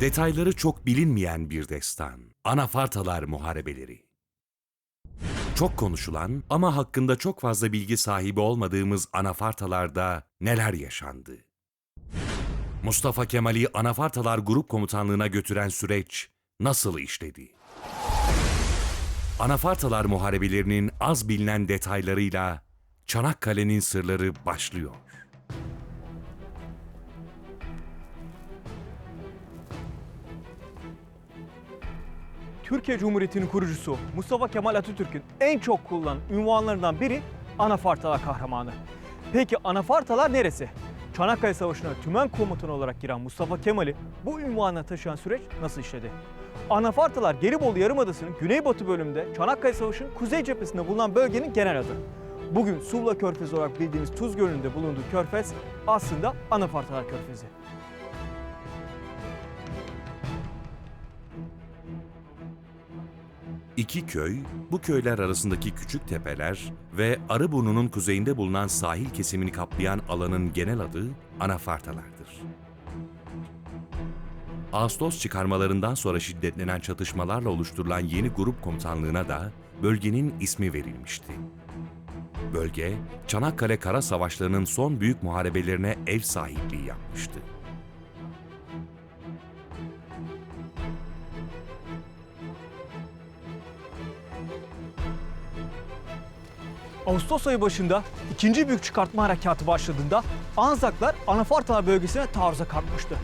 Detayları çok bilinmeyen bir destan. Anafartalar Muharebeleri. Çok konuşulan ama hakkında çok fazla bilgi sahibi olmadığımız anafartalarda neler yaşandı? Mustafa Kemal'i Anafartalar Grup Komutanlığı'na götüren süreç nasıl işledi? Anafartalar Muharebelerinin az bilinen detaylarıyla Çanakkale'nin sırları başlıyor. Türkiye Cumhuriyeti'nin kurucusu Mustafa Kemal Atatürk'ün en çok kullanılan ünvanlarından biri Anafartalar Kahramanı. Peki Anafartalar neresi? Çanakkale Savaşı'na tümen komutanı olarak giren Mustafa Kemal'i bu ünvana taşıyan süreç nasıl işledi? Anafartalar Gelibolu Yarımadası'nın güneybatı bölümünde Çanakkale Savaşı'nın kuzey cephesinde bulunan bölgenin genel adı. Bugün Suvla Körfezi olarak bildiğimiz Tuz Gölü'nde bulunduğu körfez aslında Anafartalar Körfezi. İki köy, bu köyler arasındaki küçük tepeler ve Arıburnu'nun kuzeyinde bulunan sahil kesimini kaplayan alanın genel adı Anafartalardır. Ağustos çıkarmalarından sonra şiddetlenen çatışmalarla oluşturulan yeni grup komutanlığına da bölgenin ismi verilmişti. Bölge, Çanakkale Kara Savaşları'nın son büyük muharebelerine ev sahipliği yapmıştı. Ağustos ayı başında ikinci büyük çıkartma harekatı başladığında Anzaklar Anafartalar bölgesine taarruza kalkmıştı.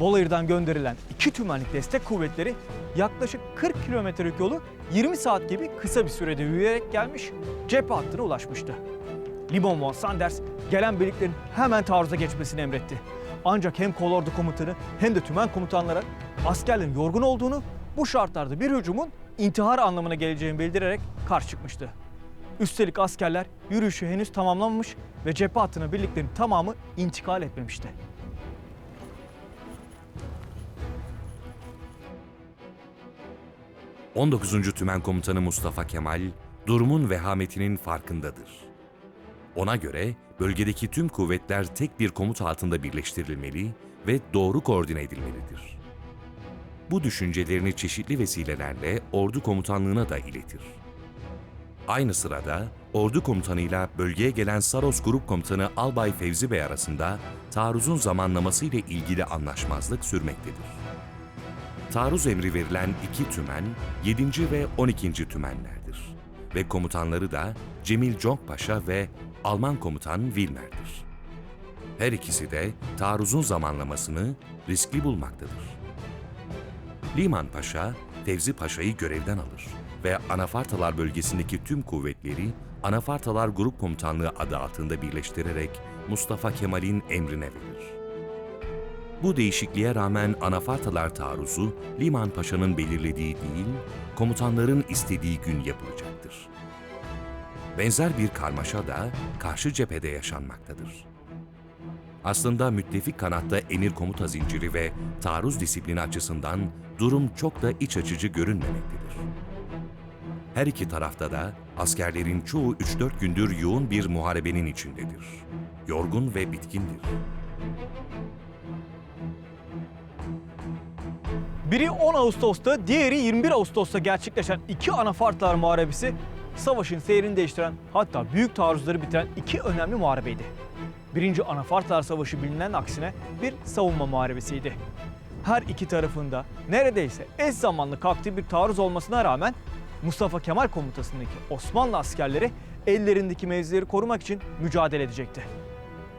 Bolayır'dan gönderilen iki tümenlik destek kuvvetleri yaklaşık 40 kilometrelik yolu 20 saat gibi kısa bir sürede yürüyerek gelmiş, cephe hattına ulaşmıştı. Limon von Sanders gelen birliklerin hemen taarruza geçmesini emretti. Ancak hem kolordu komutanı hem de tümen komutanlara askerlerin yorgun olduğunu, bu şartlarda bir hücumun intihar anlamına geleceğini bildirerek karşı çıkmıştı. Üstelik askerler yürüyüşü henüz tamamlanmamış ve cephe hattına birliklerin tamamı intikal etmemişti. — 19. Tümen Komutanı Mustafa Kemal, durumun vehametinin farkındadır. Ona göre bölgedeki tüm kuvvetler tek bir komut altında birleştirilmeli ve doğru koordine edilmelidir. Bu düşüncelerini çeşitli vesilelerle ordu komutanlığına da iletir. Aynı sırada ordu komutanıyla bölgeye gelen Saros Grup Komutanı Albay Fevzi Bey arasında taarruzun zamanlaması ile ilgili anlaşmazlık sürmektedir. Taarruz emri verilen iki tümen 7. ve 12. tümenlerdir ve komutanları da Cemil Conk Paşa ve Alman komutan Wilmer'dir. Her ikisi de taarruzun zamanlamasını riskli bulmaktadır. Liman Paşa, Fevzi Paşa'yı görevden alır ve Anafartalar bölgesindeki tüm kuvvetleri Anafartalar Grup Komutanlığı adı altında birleştirerek Mustafa Kemal'in emrine verir. Bu değişikliğe rağmen Anafartalar taarruzu Liman Paşa'nın belirlediği değil, komutanların istediği gün yapılacaktır. Benzer bir karmaşa da karşı cephede yaşanmaktadır. Aslında müttefik kanatta emir komuta zinciri ve taarruz disiplini açısından durum çok da iç açıcı görünmemektedir. Her iki tarafta da askerlerin çoğu 3-4 gündür yoğun bir muharebenin içindedir. Yorgun ve bitkindir. Biri 10 Ağustos'ta, diğeri 21 Ağustos'ta gerçekleşen iki Anafartalar Muharebesi, savaşın seyrini değiştiren hatta büyük taarruzları bitiren iki önemli muharebeydi. Birinci Anafartalar Savaşı bilinen aksine bir savunma muharebesiydi. Her iki tarafında neredeyse eş zamanlı kalktığı bir taarruz olmasına rağmen Mustafa Kemal komutasındaki Osmanlı askerleri ellerindeki mevzileri korumak için mücadele edecekti.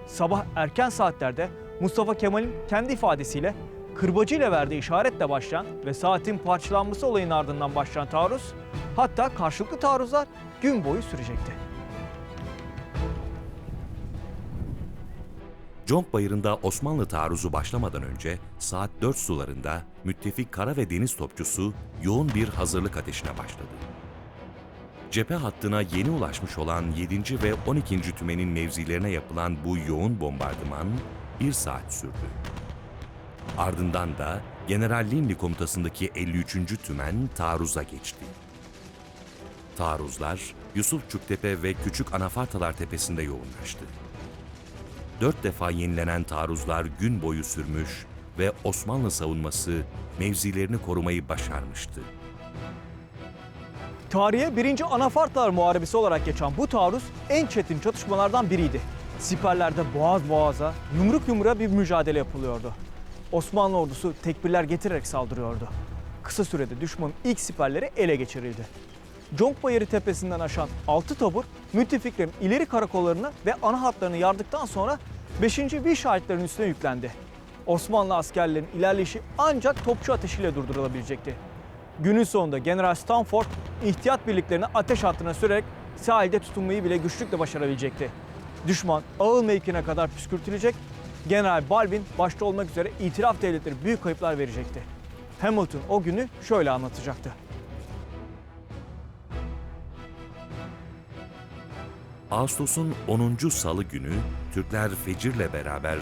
Sabah erken saatlerde Mustafa Kemal'in kendi ifadesiyle kırbacıyla verdiği işaretle başlayan ve saatin parçalanması olayının ardından başlayan taarruz, hatta karşılıklı taarruzlar gün boyu sürecekti. Conk Bayırı'nda Osmanlı taarruzu başlamadan önce saat 4 sularında müttefik kara ve deniz topçusu yoğun bir hazırlık ateşine başladı. Cephe hattına yeni ulaşmış olan 7. ve 12. tümenin mevzilerine yapılan bu yoğun bombardıman bir saat sürdü. Ardından da General Linley komutasındaki 53. tümen taarruza geçti. Taarruzlar Yusufçuktepe ve Küçük Anafartalar Tepesi'nde yoğunlaştı. Dört defa yenilenen taarruzlar gün boyu sürmüş, ve Osmanlı savunması mevzilerini korumayı başarmıştı. Tarihe 1. Anafartalar Muharebesi olarak geçen bu taarruz en çetin çatışmalardan biriydi. Siperlerde boğaz boğaza, yumruk yumruğa bir mücadele yapılıyordu. Osmanlı ordusu tekbirler getirerek saldırıyordu. Kısa sürede düşmanın ilk siperleri ele geçirildi. Conk Bayırı tepesinden aşan 6 tabur müttefiklerin ileri karakollarını ve ana hatlarını yardıktan sonra 5. bir şahitlerin üstüne yüklendi. Osmanlı askerlerinin ilerleyişi ancak topçu ateşiyle durdurulabilecekti. Günün sonunda General Stanford ihtiyat birliklerini ateş hattına sürerek sahilde tutunmayı bile güçlükle başarabilecekti. Düşman ağıl mevkine kadar püskürtülecek, General Balvin başta olmak üzere itiraf devletleri büyük kayıplar verecekti. Hamilton o günü şöyle anlatacaktı. Ağustos'un 10. salı günü Türkler Fecir'le beraber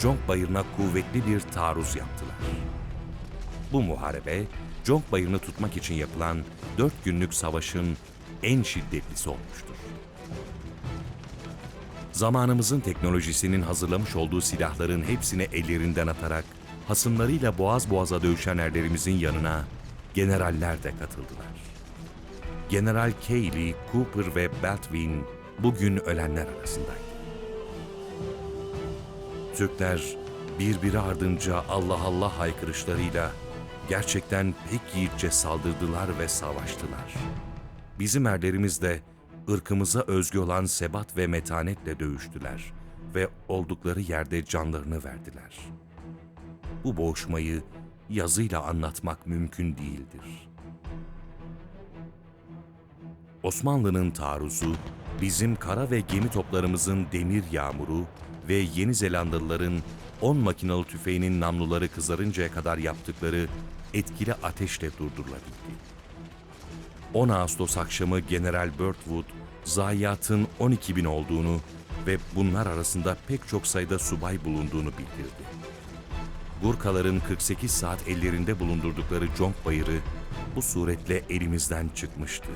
Conk Bayırı'na kuvvetli bir taarruz yaptılar. Bu muharebe, Conk Bayırı'nı tutmak için yapılan 4 günlük savaşın en şiddetlisi olmuştur. Zamanımızın teknolojisinin hazırlamış olduğu silahların hepsini ellerinden atarak hasımlarıyla boğaz boğaza dövüşen erlerimizin yanına generaller de katıldılar. General Cayley, Cooper ve Baldwin bugün ölenler arasındaydı. Türkler birbiri ardınca Allah Allah haykırışlarıyla gerçekten pek yiğitçe saldırdılar ve savaştılar. Bizim erlerimiz de ırkımıza özgü olan sebat ve metanetle dövüştüler ve oldukları yerde canlarını verdiler. Bu boğuşmayı yazıyla anlatmak mümkün değildir. Osmanlı'nın taarruzu, bizim kara ve gemi toplarımızın demir yağmuru ve Yeni Zelandalıların 10 makinalı tüfeğinin namluları kızarıncaya kadar yaptıkları etkili ateşle durdurulabildi. 10 Ağustos akşamı General Birdwood, zayiatın 12 bin olduğunu ve bunlar arasında pek çok sayıda subay bulunduğunu bildirdi. Gurkaların 48 saat ellerinde bulundurdukları Conk Bayırı bu suretle elimizden çıkmıştı.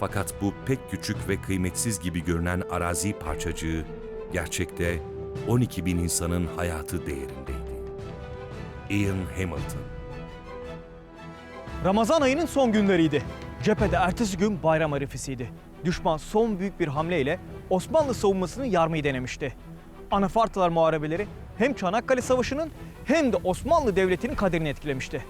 Fakat bu pek küçük ve kıymetsiz gibi görünen arazi parçacığı gerçekte 12 bin insanın hayatı değerindeydi. Ian Hamilton Ramazan ayının son günleriydi. Cephede ertesi gün bayram arifesiydi. Düşman son büyük bir hamleyle Osmanlı savunmasını yarmayı denemişti. Anafartalar muharebeleri hem Çanakkale Savaşı'nın hem de Osmanlı Devleti'nin kaderini etkilemişti.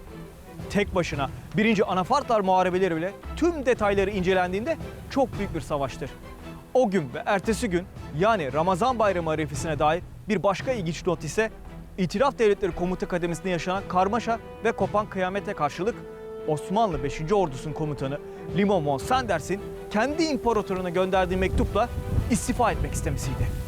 Tek başına 1. Anafartalar muharebeleri bile tüm detayları incelendiğinde çok büyük bir savaştır. O gün ve ertesi gün yani Ramazan Bayramı arifesine dair bir başka ilginç not ise İtilaf Devletleri Komuta Kademesi'nde yaşanan karmaşa ve kopan kıyamete karşılık Osmanlı 5. Ordusu'nun komutanı Limon von Sanders'in kendi imparatoruna gönderdiği mektupla istifa etmek istemesiydi.